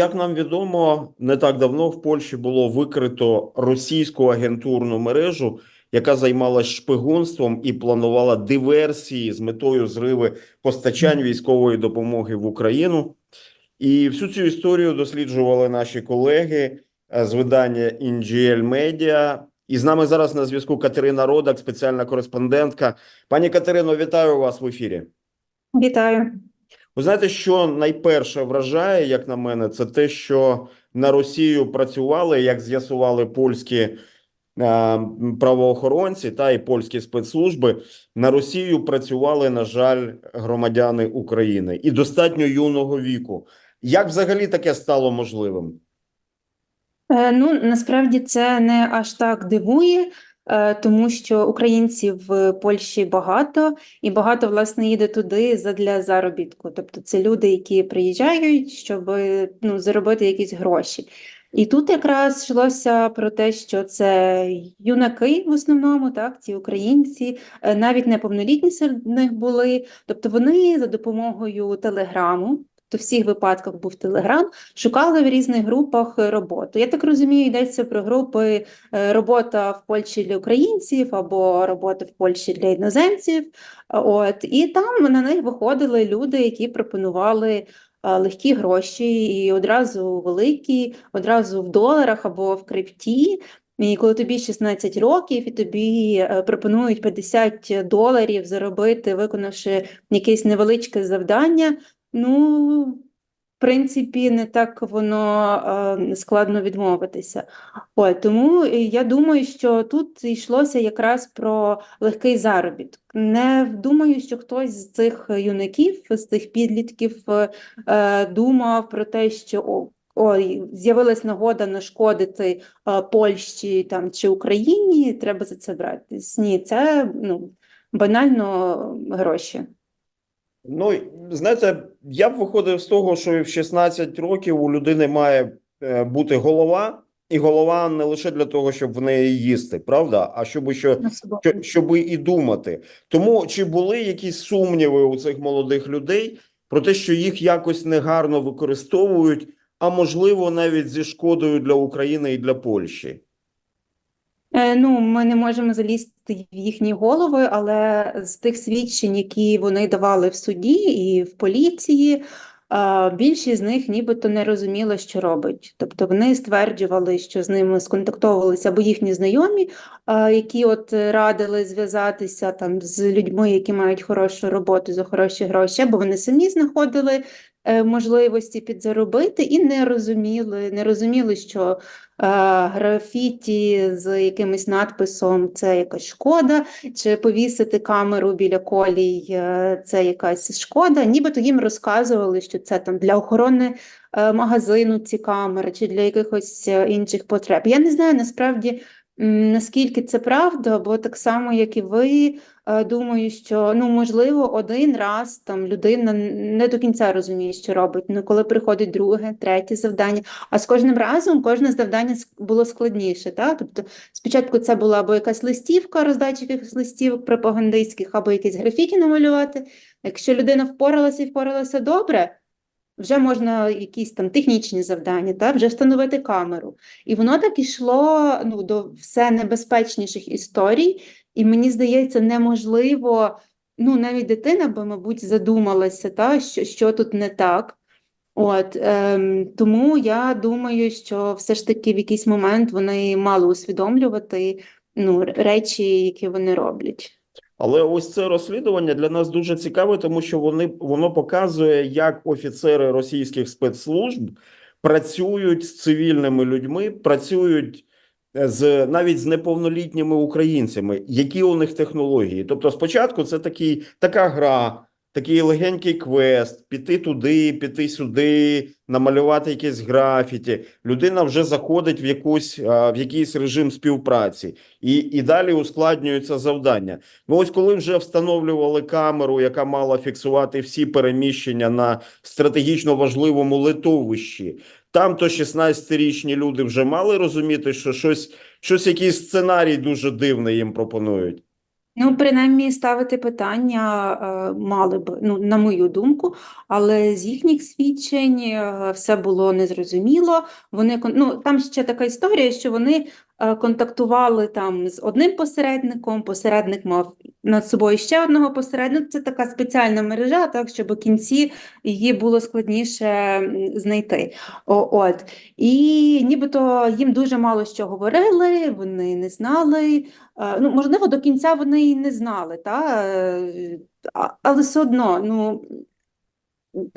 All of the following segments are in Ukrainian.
Як нам відомо, не так давно в Польщі було викрито російську агентурну мережу, яка займалась шпигунством і планувала диверсії з метою зриви постачань військової допомоги в Україну. І всю цю історію досліджували наші колеги е, з видання NGL Media. І з нами зараз на зв'язку Катерина Родак, спеціальна кореспондентка. Пані Катерино, вітаю вас в ефірі. Вітаю. Ви знаєте, що найперше вражає, як на мене, це те, що на Росію працювали, як з'ясували польські е, правоохоронці та і польські спецслужби. На Росію працювали, на жаль, громадяни України і достатньо юного віку. Як взагалі таке стало можливим? Е, Ну, насправді це не аж так дивує, тому що українців в Польщі багато, і багато, власне, їде туди задля заробітку. Тобто це люди, які приїжджають, щоб ну, заробити якісь гроші. І тут якраз йшлося про те, що це юнаки в основному, так, ці українці, е, навіть неповнолітні серед них були. Тобто вони за допомогою телеграму, то в всіх випадках був телеграм, шукали в різних групах роботу. Я так розумію, йдеться про групи е, робота в Польщі для українців або робота в Польщі для іноземців. От і там на них виходили люди, які пропонували е, легкі гроші і одразу великі, одразу в доларах або в крипті. І коли тобі 16 років, і тобі е, пропонують 50 доларів заробити, виконавши якесь невеличке завдання. Ну, в принципі, не так воно е, складно відмовитися. От, тому я думаю, що тут йшлося якраз про легкий заробіток. Не думаю, що хтось з цих юнаків, з цих підлітків е, думав про те, що о, ой, з'явилась нагода нашкодити е, Польщі там, чи Україні, треба за це братись. Ні, це ну, банально гроші. Ну, знаєте, я б виходив з того, що в 16 років у людини має е, бути голова, і голова не лише для того, щоб в неї їсти, правда, а щоб що, що, щоб і думати. Тому чи були якісь сумніви у цих молодих людей про те, що їх якось негарно використовують, а можливо, навіть зі шкодою для України і для Польщі? Е, Ну, ми не можемо залізти в їхні голови, але з тих свідчень, які вони давали в суді і в поліції, е, більшість з них нібито не розуміла, що робить. Тобто вони стверджували, що з ними сконтактовувалися або їхні знайомі, е, які от радили зв'язатися там з людьми, які мають хорошу роботу за хороші гроші, або вони самі знаходили можливості підзаробити і не розуміли, не розуміли, що графіті з якимось надписом це якась шкода, чи повісити камеру біля колій е, це якась шкода. Нібито їм розказували, що це там для охорони е, магазину ці камери, чи для якихось е, інших потреб. Я не знаю насправді. Наскільки це правда, бо так само, як і ви, е, думаю, що ну можливо один раз там людина не до кінця розуміє, що робить. Ну коли приходить друге, третє завдання, а з кожним разом кожне завдання було складніше. Так? Тобто спочатку це була або якась листівка, роздача якихось листівок пропагандистських, або якісь графіті намалювати. Якщо людина впоралася і впоралася добре, вже можна якісь там технічні завдання, та, вже встановити камеру. І воно так ішло ну, до все небезпечніших історій, і мені здається, неможливо, ну навіть дитина би, мабуть, задумалася, та, що, що тут не так. От, ем, тому я думаю, що все ж таки в якийсь момент вони мали усвідомлювати ну, речі, які вони роблять. Але ось це розслідування для нас дуже цікаве, тому що вони воно показує, як офіцери російських спецслужб працюють з цивільними людьми, працюють з навіть з неповнолітніми українцями, які у них технології. Тобто, спочатку це такий така гра, такий легенький квест: піти туди, піти сюди, намалювати якесь графіті. Людина вже заходить в якусь в якийсь режим співпраці, і, і далі ускладнюється завдання. Ну, ось коли вже встановлювали камеру, яка мала фіксувати всі переміщення на стратегічно важливому литовищі, там то 16-річні люди вже мали розуміти, що щось, щось якийсь сценарій дуже дивний їм пропонують. Ну, принаймні, ставити питання е, мали б, ну, на мою думку, але з їхніх свідчень е, все було незрозуміло. Вони, ну, там ще така історія, що вони контактували там з одним посередником, посередник мав над собою ще одного посередника. Це така спеціальна мережа, так, щоб у кінці її було складніше знайти. О, от. І нібито їм дуже мало що говорили, вони не знали. Е, Ну, можливо, до кінця вони і не знали, та? е, але все одно, ну,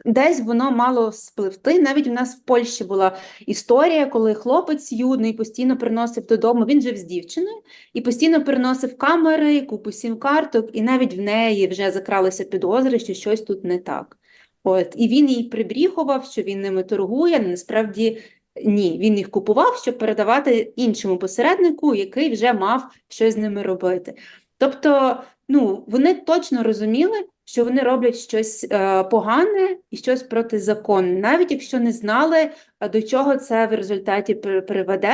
десь воно мало спливти. Навіть у нас в Польщі була історія, коли хлопець юний постійно приносив додому, він жив з дівчиною, і постійно приносив камери, купу сім-карток, і навіть в неї вже закралися підозри, що щось тут не так. От, і він їй прибріхував, що він ними торгує, насправді ні, він їх купував, щоб передавати іншому посереднику, який вже мав щось з ними робити. Тобто, ну, вони точно розуміли, що вони роблять щось е, погане і щось протизаконне, навіть якщо не знали, е, до чого це в результаті приведе.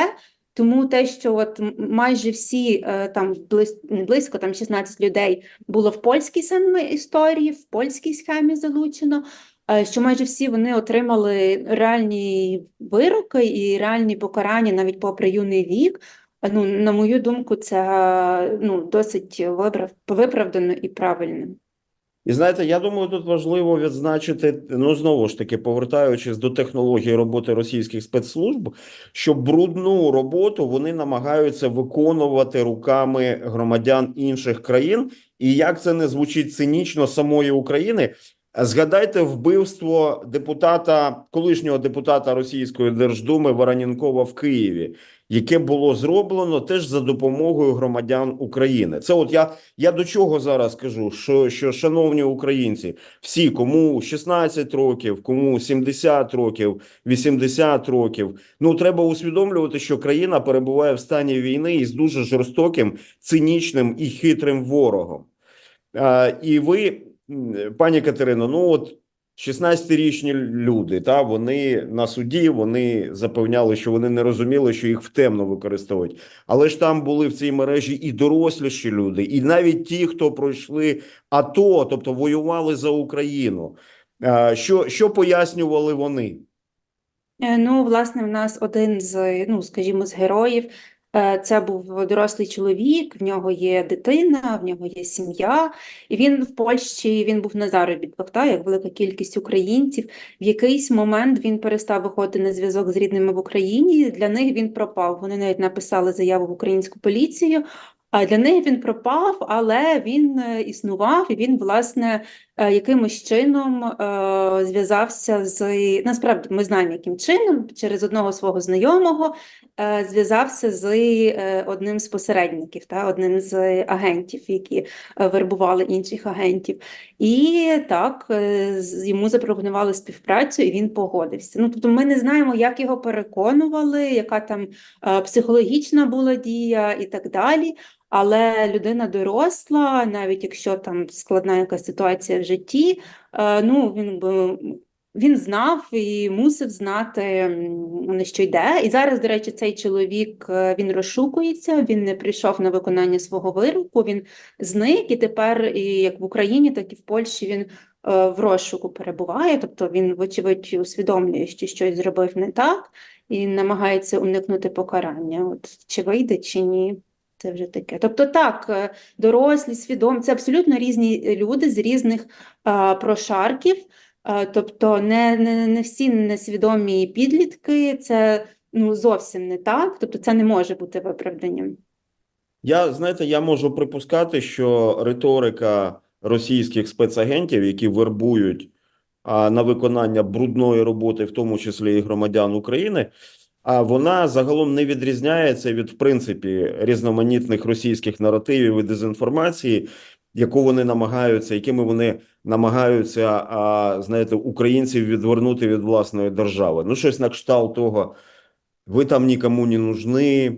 Тому те, що от майже всі е, там близько, близько, там 16 людей було в польській саме історії, в польській схемі залучено, що майже всі вони отримали реальні вироки і реальні покарання навіть попри юний вік. Ну, на мою думку, це ну, досить виправ- виправдано і правильно. І знаєте, я думаю, тут важливо відзначити, ну знову ж таки, повертаючись до технології роботи російських спецслужб, що брудну роботу вони намагаються виконувати руками громадян інших країн. І як це не звучить цинічно самої України, згадайте вбивство депутата, колишнього депутата Російської Держдуми Вороненкова в Києві, яке було зроблено теж за допомогою громадян України. Це от я я до чого зараз кажу, що, що шановні українці, всі, кому 16 років, кому 70 років, 80 років, ну треба усвідомлювати, що країна перебуває в стані війни із дуже жорстоким, цинічним і хитрим ворогом. А, і ви, пані Катерино, ну от 16-річні люди, та вони на суді вони запевняли, що вони не розуміли, що їх втемно використовують. Але ж там були в цій мережі і доросліші люди, і навіть ті, хто пройшли АТО, тобто воювали за Україну. Що, що пояснювали вони? Е, Ну, власне, в нас один з, ну, скажімо, з героїв. Е, Це був дорослий чоловік, в нього є дитина, в нього є сім'я, і він в Польщі він був на заробітках, та, як велика кількість українців. В якийсь момент він перестав виходити на зв'язок з рідними в Україні. Для них він пропав. Вони навіть написали заяву в українську поліцію. А для них він пропав, але він е, існував, і він, власне, якимось чином е, зв'язався з насправді ми знаємо, яким чином через одного свого знайомого е, зв'язався з е, одним з посередників, та одним з агентів, які е, вербували інших агентів. І так е, йому запропонували співпрацю, і він погодився. Ну тобто, ми не знаємо, як його переконували, яка там е, психологічна була дія і так далі. Але людина доросла, навіть якщо там складна якась ситуація в житті, е, ну він би він знав і мусив знати, на що йде. І зараз, до речі, цей чоловік е, він розшукується, він не прийшов на виконання свого вироку, він зник, і тепер і як в Україні, так і в Польщі він е, в розшуку перебуває. Тобто він, вочевидь, усвідомлює, що щось зробив не так, і намагається уникнути покарання. От чи вийде, чи ні. Це вже таке. Тобто, так, е, дорослі, свідомі, це абсолютно різні люди з різних е, прошарків. Е, тобто, не, не, не всі несвідомі підлітки, це ну, зовсім не так. Тобто, це не може бути виправданням. Я знаєте, я можу припускати, що риторика російських спецагентів, які вербують а, на виконання брудної роботи, в тому числі і громадян України, а вона загалом не відрізняється від в принципі різноманітних російських наративів і дезінформації, яку вони намагаються, якими вони намагаються, а, знаєте, українців відвернути від власної держави. Ну, щось на кшталт того, ви там нікому не нужны.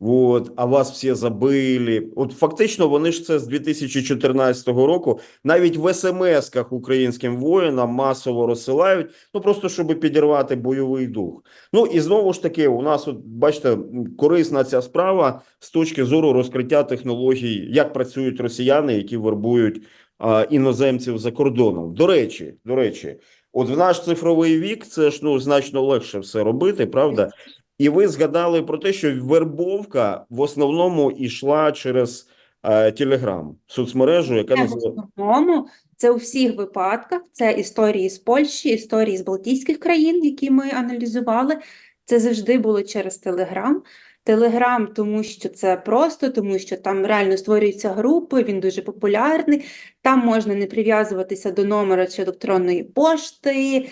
От, а вас всі забили. От фактично вони ж це з 2014 року навіть в смс-ках українським воїнам масово розсилають, ну просто щоб підірвати бойовий дух. Ну і знову ж таки, у нас, от бачите, корисна ця справа з точки зору розкриття технологій, як працюють росіяни, які вербують а, іноземців за кордоном. До речі, до речі, от в наш цифровий вік це ж ну значно легше все робити, правда? І ви згадали про те, що вербовка в основному йшла через е, Телеграм, соцмережу, яка Це в основному, це у всіх випадках, це історії з Польщі, історії з Балтійських країн, які ми аналізували. Це завжди було через Телеграм. Телеграм, тому що це просто, тому що там реально створюються групи, він дуже популярний. Там можна не прив'язуватися до номера чи електронної пошти.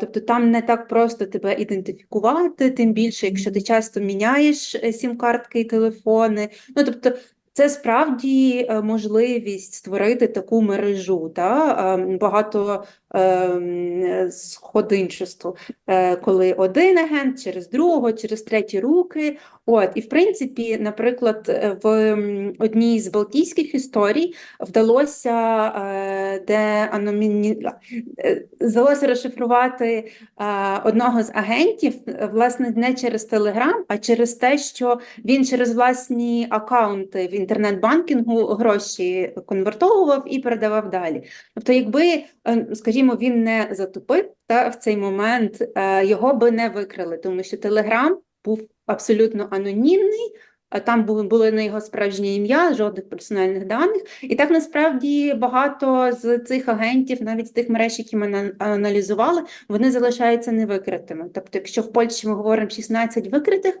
Тобто там не так просто тебе ідентифікувати, тим більше, якщо ти часто міняєш е, сім-картки і телефони. Ну, тобто, це справді е, можливість створити таку мережу, та? е, багато ем, сходинчеству, е, коли один агент через другого, через треті руки. От, і в принципі, наприклад, в одній з балтійських історій вдалося е, де аноміні... е, вдалося розшифрувати одного з агентів, власне, не через Телеграм, а через те, що він через власні акаунти в інтернет-банкінгу гроші конвертовував і передавав далі. Тобто, якби, е, скажімо, він не затупив та в цей момент, е, його би не викрили, тому що Телеграм був абсолютно анонімний. а Там були, були не його справжнє ім'я, жодних персональних даних. І так насправді багато з цих агентів, навіть з тих мереж, які ми аналізували, вони залишаються невикритими. Тобто, якщо в Польщі ми говоримо 16 викритих,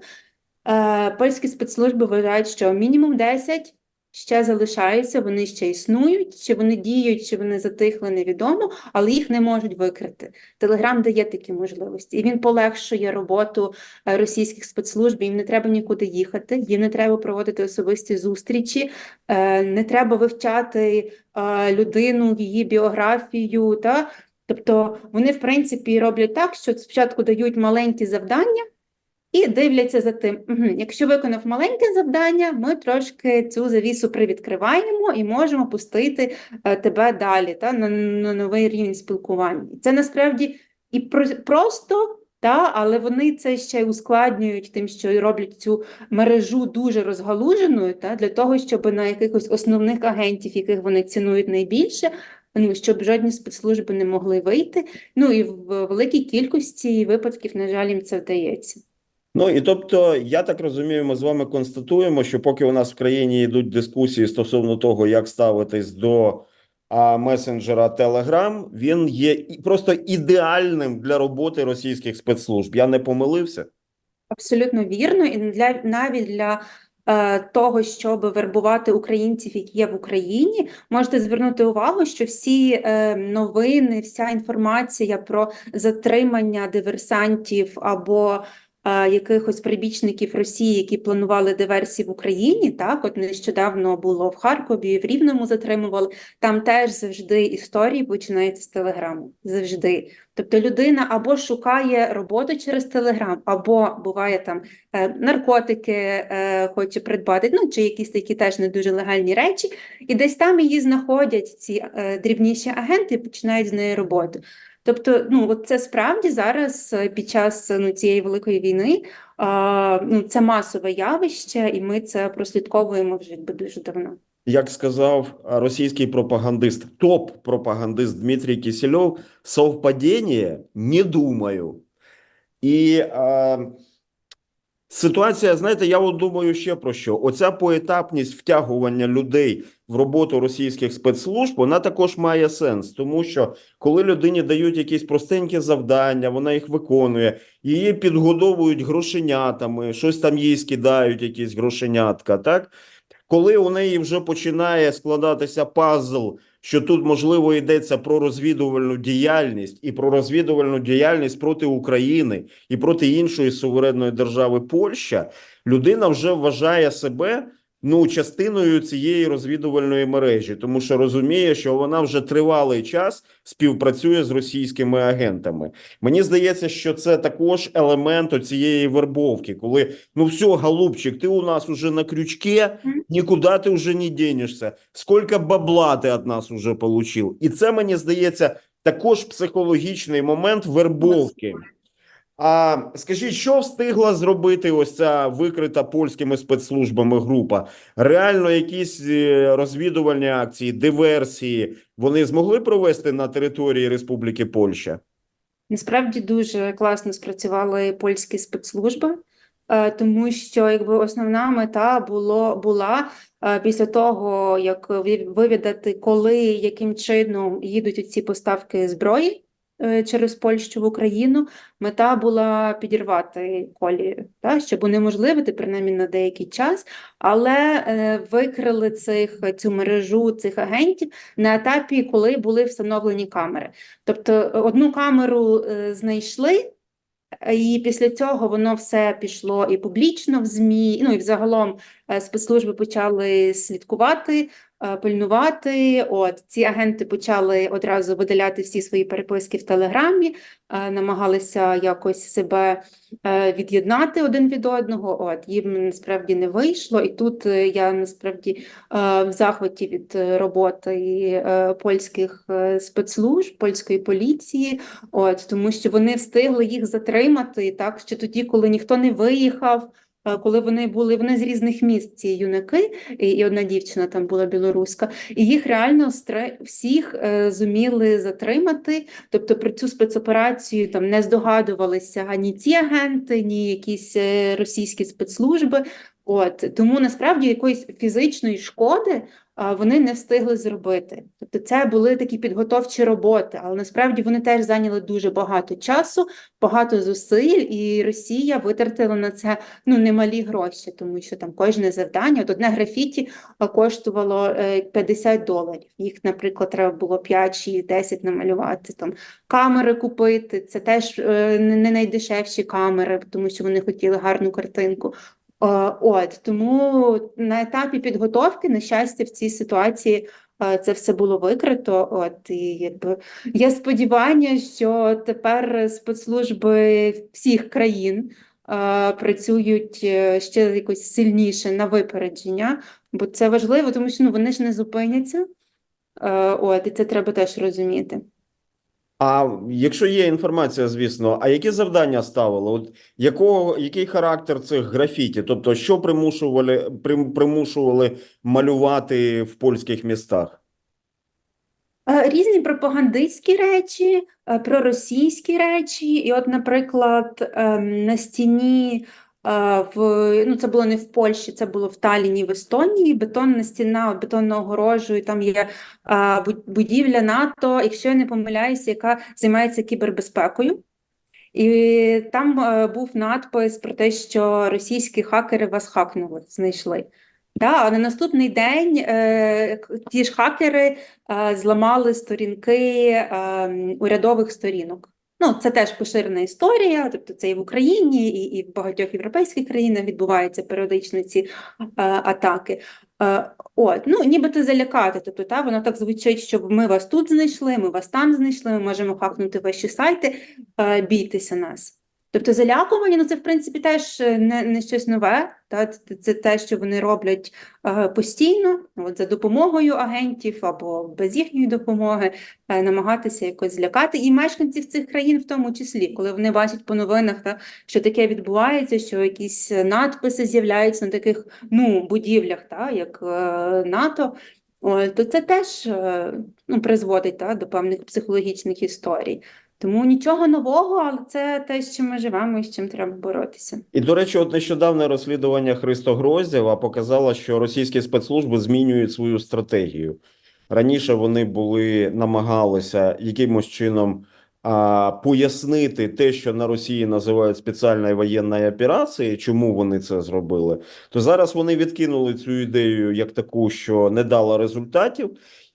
е, польські спецслужби вважають, що мінімум 10 ще залишаються, вони ще існують, чи вони діють, чи вони затихли, невідомо, але їх не можуть викрити. Телеграм дає такі можливості, і він полегшує роботу е, російських спецслужб. Їм не треба нікуди їхати, їм не треба проводити особисті зустрічі, е, не треба вивчати е, людину, її біографію. Та? Тобто вони, в принципі, роблять так, що спочатку дають маленькі завдання. І дивляться за тим, угу, якщо виконав маленьке завдання, ми трошки цю завісу привідкриваємо і можемо пустити е, тебе далі та, на, на новий рівень спілкування. Це насправді і про, просто, та, але вони це ще й ускладнюють тим, що роблять цю мережу дуже розгалуженою, та, для того, щоб на якихось основних агентів, яких вони цінують найбільше, ну, щоб жодні спецслужби не могли вийти. Ну і в великій кількості випадків, на жаль, їм це вдається. Ну і тобто, я так розумію, ми з вами констатуємо, що поки у нас в країні йдуть дискусії стосовно того, як ставитись до а, месенджера Telegram, він є просто ідеальним для роботи російських спецслужб. Я не помилився. Абсолютно вірно, і для навіть для е, того, щоб вербувати українців, які є в Україні, можете звернути увагу, що всі е, новини, вся інформація про затримання диверсантів або якихось прибічників Росії, які планували диверсії в Україні, так, от нещодавно було в Харкові, в Рівному затримували, там теж завжди історії починаються з Телеграму. Завжди. Тобто людина або шукає роботу через Телеграм, або буває там е, наркотики е, хоче придбати, ну чи якісь такі теж не дуже легальні речі, і десь там її знаходять ці е, дрібніші агенти і починають з нею роботу. Тобто, ну от це справді зараз е, під час ну, цієї великої війни а, ну, це масове явище, і ми це прослідковуємо вже якби дуже давно. Як сказав російський пропагандист, топ-пропагандист Дмитрій Кісельов, совпадіння не думаю. І а, ситуація, знаєте, я от думаю ще про що. Оця поетапність втягування людей в роботу російських спецслужб, вона також має сенс, тому що коли людині дають якісь простенькі завдання, вона їх виконує, її підгодовують грошенятами, щось там їй скидають, якісь грошенятка, так? Коли у неї вже починає складатися пазл, що тут можливо йдеться про розвідувальну діяльність і про розвідувальну діяльність проти України і проти іншої суверенної держави Польща, людина вже вважає себе ну частиною цієї розвідувальної мережі, тому що розуміє, що вона вже тривалий час співпрацює з російськими агентами. Мені здається, що це також елемент цієї вербовки, коли ну все, голубчик, ти у нас уже на крючке, нікуди ти вже не денешся. Скільки бабла ти від нас уже получив? І це мені здається також психологічний момент вербовки. А скажіть, що встигла зробити ось ця викрита польськими спецслужбами група? Реально, якісь е, розвідувальні акції, диверсії вони змогли провести на території Республіки Польща? Насправді дуже класно спрацювали польські спецслужби, е, тому що якби основна мета було була е, після того, як ви- вивідати, коли яким чином їдуть ці поставки зброї через Польщу в Україну. Мета була підірвати колії, та, щоб унеможливити принаймні на деякий час, але е, викрили цих цю мережу цих агентів на етапі, коли були встановлені камери. Тобто е, одну камеру е, знайшли, е, і після цього воно все пішло і публічно в ЗМІ, ну і взагалом е, спецслужби почали слідкувати, е, пильнувати. От ці агенти почали одразу видаляти всі свої переписки в Телеграмі, е, намагалися якось себе е, від'єднати один від одного. От їм насправді не вийшло, і тут е, я насправді е, в захваті від е, роботи е, польських е, спецслужб, польської поліції. От тому, що вони встигли їх затримати, так ще тоді, коли ніхто не виїхав. Е, Коли вони були, вони з різних міст, ці юнаки, і, одна дівчина там була білоруська, і їх реально стре- всіх е, зуміли затримати. Тобто про цю спецоперацію там не здогадувалися ані ці агенти, ні якісь е, російські спецслужби. От тому насправді якоїсь фізичної шкоди вони не встигли зробити. Тобто, це були такі підготовчі роботи, але насправді вони теж зайняли дуже багато часу, багато зусиль, і Росія витратила на це ну немалі гроші, тому що там кожне завдання, от одне графіті коштувало е, 50 доларів. Їх, наприклад, треба було 5, 6, 10 намалювати. Там камери купити. Це теж е, не найдешевші камери, тому що вони хотіли гарну картинку. Е, От тому на етапі підготовки, на щастя, в цій ситуації е, це все було викрито. От і якби є сподівання, що тепер спецслужби всіх країн е, працюють ще якось сильніше на випередження, бо це важливо, тому що ну вони ж не зупиняться. От і це треба теж розуміти. А якщо є інформація, звісно, а які завдання ставили? От якого, який характер цих графіті? Тобто, що примушували, прим, примушували малювати в польських містах? Е, Різні пропагандистські речі, е, проросійські речі. І от, наприклад, ем, на стіні в, ну, це було не в Польщі, це було в Талліні, в Естонії, бетонна стіна, бетонна огорожа, і там є е, бу- будівля НАТО, якщо я не помиляюся, яка займається кібербезпекою. І там е, був надпис про те, що російські хакери вас хакнули, знайшли. Да, а на наступний день е, ті ж хакери е, зламали сторінки е, урядових сторінок. Ну, це теж поширена історія, тобто це і в Україні, і, і в багатьох європейських країнах відбуваються періодично ці е, атаки. Е, от, ну, нібито залякати, тобто, та, воно так звучить, що ми вас тут знайшли, ми вас там знайшли, ми можемо хакнути ваші сайти, е, бійтеся нас. Тобто залякування, ну це в принципі теж е, не, не щось нове, та, це, те, що вони роблять е, постійно, от, за допомогою агентів або без їхньої допомоги, е, намагатися якось злякати і мешканців цих країн в тому числі, коли вони бачать по новинах, та, що таке відбувається, що якісь надписи з'являються на таких ну, будівлях, та, як е, НАТО, о, то це теж е, ну, призводить та, до певних психологічних історій. Тому нічого нового, але це те, з чим ми живемо і з чим треба боротися. І, до речі, от нещодавне розслідування Христо Гроздєва показало, що російські спецслужби змінюють свою стратегію. Раніше вони були намагалися якимось чином а, пояснити те, що на Росії називають спеціальною воєнною операцією, чому вони це зробили. То зараз вони відкинули цю ідею як таку, що не дала результатів.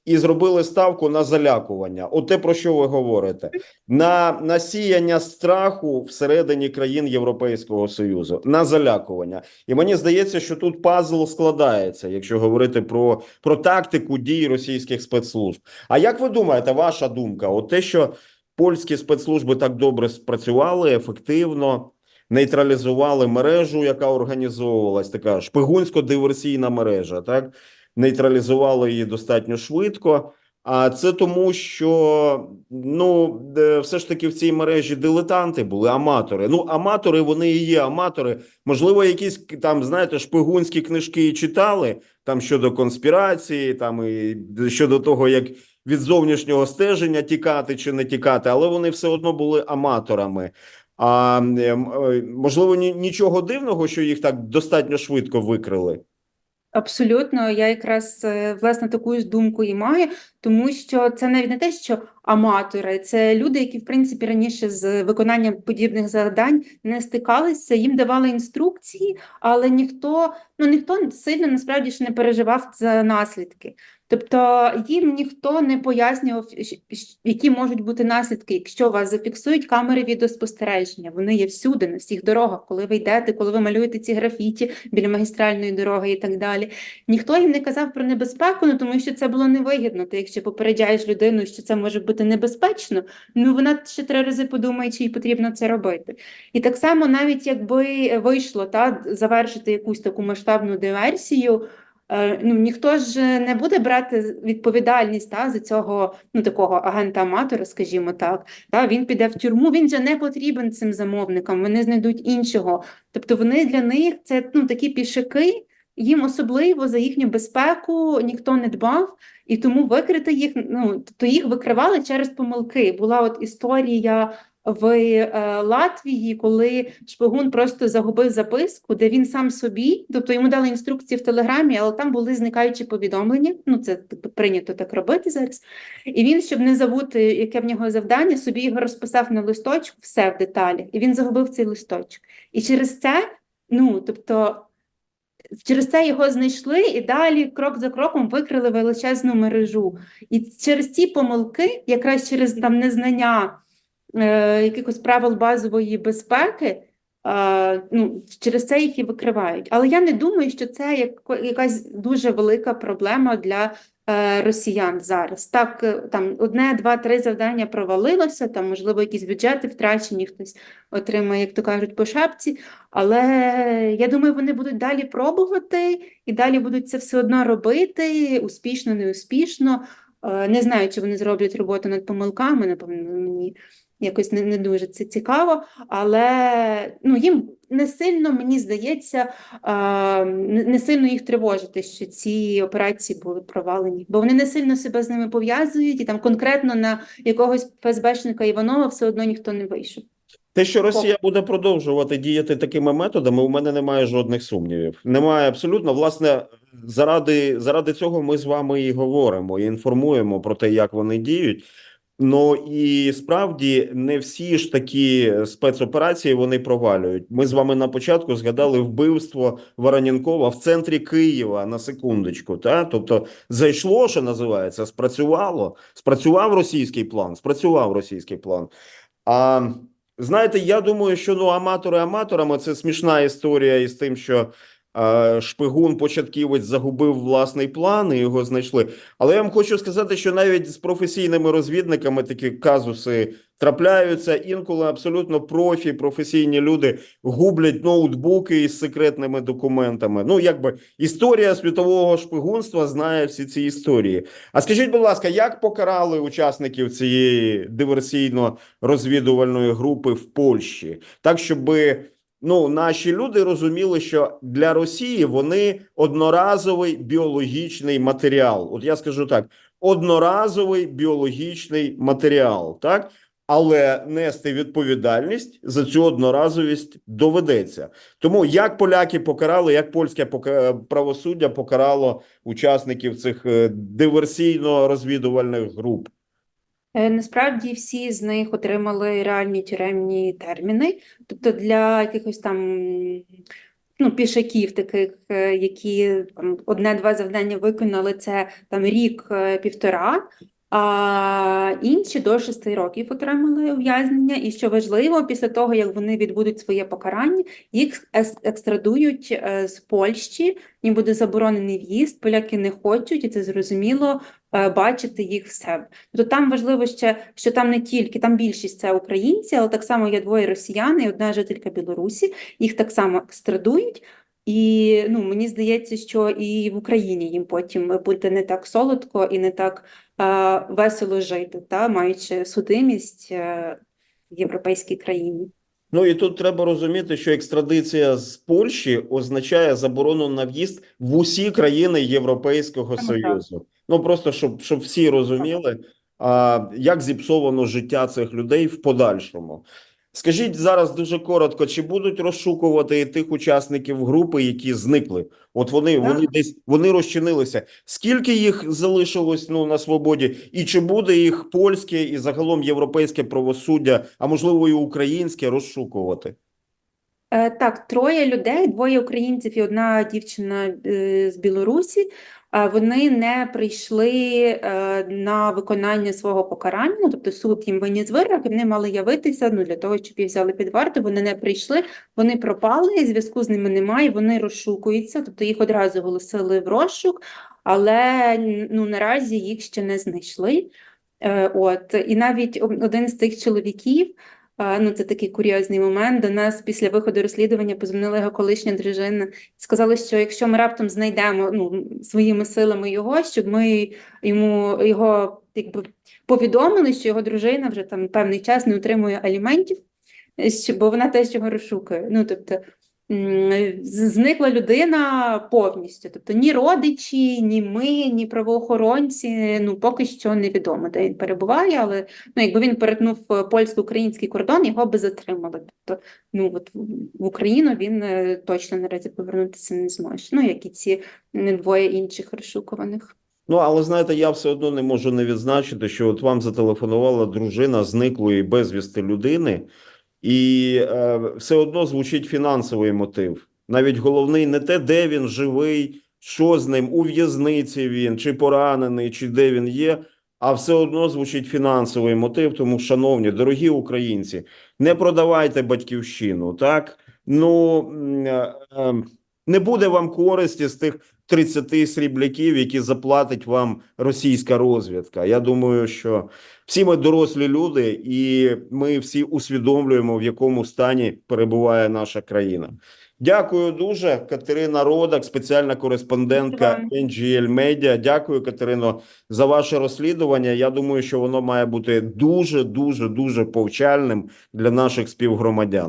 І зробили ставку на залякування. От те, про що ви говорите, на насіяння страху всередині країн Європейського Союзу, на залякування. І мені здається, що тут пазл складається, якщо говорити про, про тактику дій російських спецслужб. А як ви думаєте, ваша думка? От те, що польські спецслужби так добре спрацювали, ефективно нейтралізували мережу, яка організовувалась, така шпигунсько-диверсійна мережа, так нейтралізували її достатньо швидко. А це тому, що ну все ж таки в цій мережі дилетанти були аматори. Ну, аматори вони і є аматори. Можливо, якісь там, знаєте, шпигунські книжки читали там щодо конспірації, там і щодо того, як від зовнішнього стеження тікати чи не тікати, але вони все одно були аматорами. А ем, е, можливо, ні, нічого дивного, що їх так достатньо швидко викрили. Абсолютно, я якраз е, власне таку ж думку і маю, тому що це навіть не те, що аматори, це люди, які в принципі раніше з виконанням подібних завдань не стикалися, їм давали інструкції, але ніхто, ну ніхто сильно насправді ж не переживав за наслідки. Тобто їм ніхто не пояснював, які можуть бути наслідки, якщо вас зафіксують камери відеоспостереження. Вони є всюди, на всіх дорогах, коли ви йдете, коли ви малюєте ці графіті біля магістральної дороги і так далі. Ніхто їм не казав про небезпеку, ну тому що це було невигідно. Ти якщо попереджаєш людину, що це може бути небезпечно, ну вона ще три рази подумає, чи їй потрібно це робити. І так само, навіть якби вийшло та завершити якусь таку масштабну диверсію. Е, Ну, ніхто ж не буде брати відповідальність та, за цього ну, такого агента-аматора, скажімо так. Та, він піде в тюрму, він же не потрібен цим замовникам, вони знайдуть іншого. Тобто вони для них це ну, такі пішаки, їм особливо за їхню безпеку ніхто не дбав, і тому викрити їх, ну, тобто їх викривали через помилки. Була от історія в е, Латвії, коли шпигун просто загубив записку, де він сам собі, тобто йому дали інструкції в Телеграмі, але там були зникаючі повідомлення. Ну, це прийнято так робити зараз. І він, щоб не забути, яке в нього завдання, собі його розписав на листочку, все в деталі, і він загубив цей листочок. І через це, ну, тобто. Через це його знайшли і далі крок за кроком викрили величезну мережу. І через ці помилки, якраз через там незнання якихось правил базової безпеки, е, ну, через це їх і викривають. Але я не думаю, що це як, якась дуже велика проблема для е, росіян зараз. Так, е, там одне, два, три завдання провалилося, там, можливо, якісь бюджети втрачені, хтось отримає, як то кажуть, по шапці. Але я думаю, вони будуть далі пробувати і далі будуть це все одно робити, успішно, неуспішно. Е, Не знаю, чи вони зроблять роботу над помилками, напевно, мені якось не, не дуже це цікаво, але ну, їм не сильно, мені здається, не не сильно їх тривожити, що ці операції були провалені, бо вони не сильно себе з ними пов'язують, і там конкретно на якогось ФСБшника Іванова все одно ніхто не вийшов. Те, що Росія буде продовжувати діяти такими методами, у мене немає жодних сумнівів. Немає абсолютно. Власне, заради, заради цього ми з вами і говоримо, і інформуємо про те, як вони діють. Ну і справді не всі ж такі спецоперації вони провалюють. Ми з вами на початку згадали вбивство Вороненкова в центрі Києва на секундочку. Та тобто зайшло, що називається, спрацювало. Спрацював російський план, спрацював російський план. А знаєте, я думаю, що ну аматори аматорами це смішна історія із тим, що шпигун початківець загубив власний план і його знайшли. Але я вам хочу сказати, що навіть з професійними розвідниками такі казуси трапляються. Інколи абсолютно профі, професійні люди гублять ноутбуки із секретними документами. Ну, якби історія світового шпигунства знає всі ці історії. А скажіть, будь ласка, як покарали учасників цієї диверсійно-розвідувальної групи в Польщі, так щоби ну наші люди розуміли, що для Росії вони одноразовий біологічний матеріал. От я скажу так: одноразовий біологічний матеріал, так. Але нести відповідальність за цю одноразовість доведеться. Тому як поляки покарали, як польське правосуддя покарало учасників цих е, диверсійно-розвідувальних груп. Е, Насправді всі з них отримали реальні тюремні терміни. Тобто для якихось там ну, пішаків, таких, е, які там, одне-два завдання виконали, це там рік-півтора, а інші до шести років отримали ув'язнення. І що важливо, після того, як вони відбудуть своє покарання, їх екстрадують е, з Польщі, їм буде заборонений в'їзд, поляки не хочуть, і це зрозуміло, е, бачити їх в себе. Тобто там важливо ще, що там не тільки, там більшість це українці, але так само є двоє росіян і одна жителька Білорусі, їх так само екстрадують. І ну, мені здається, що і в Україні їм потім буде не так солодко і не так е, весело жити, та, маючи судимість е, в європейській країні. Ну і тут треба розуміти, що екстрадиція з Польщі означає заборону на в'їзд в усі країни Європейського. Союзу. Ну просто щоб, щоб всі розуміли, а, як зіпсовано життя цих людей в подальшому. Скажіть зараз дуже коротко, чи будуть розшукувати тих учасників групи, які зникли? От вони, Так. вони десь вони розчинилися. Скільки їх залишилось ну на свободі, і чи буде їх польське і загалом європейське правосуддя, а можливо і українське розшукувати? Е, Так, троє людей, двоє українців і одна дівчина е, з Білорусі. Е, Вони не прийшли е, на виконання свого покарання, ну, тобто суд їм виніс вирок, і вони мали явитися ну, для того, щоб їх взяли під варту. Вони не прийшли, вони пропали, зв'язку з ними немає, вони розшукуються, тобто їх одразу оголосили в розшук, але ну, наразі їх ще не знайшли. Е, От, і навіть один з тих чоловіків, Ну, це такий курйозний момент. До нас після виходу розслідування позвонила його колишня дружина. Сказали, що якщо ми раптом знайдемо ну, своїми силами його, щоб ми йому його якби повідомили, що його дружина вже там певний час не отримує аліментів, бо вона теж його розшукує. Ну, тобто, зникла людина повністю. Тобто ні родичі, ні ми, ні правоохоронці, ну поки що невідомо, де він перебуває, але Ну, якби він перетнув е, польсько-український кордон, його би затримали. Тобто, ну от в Україну він е, точно наразі повернутися не зможе. Ну, як і ці двоє інших розшукуваних. Ну, але знаєте, я все одно не можу не відзначити, що от вам зателефонувала дружина зниклої безвісти людини, і е, все одно звучить фінансовий мотив. Навіть головний не те, де він живий, що з ним, у в'язниці він, чи поранений, чи де він є, а все одно звучить фінансовий мотив. Тому, шановні, дорогі українці, не продавайте батьківщину, так? Ну, е, е, не буде вам користі з тих 30 срібляків, які заплатить вам російська розвідка. Я думаю, що всі ми дорослі люди, і ми всі усвідомлюємо, в якому стані перебуває наша країна. Дякую дуже, Катерина Родак, спеціальна кореспондентка NGL Media. Дякую, Катерино, за ваше розслідування. Я думаю, що воно має бути дуже, дуже, дуже повчальним для наших співгромадян.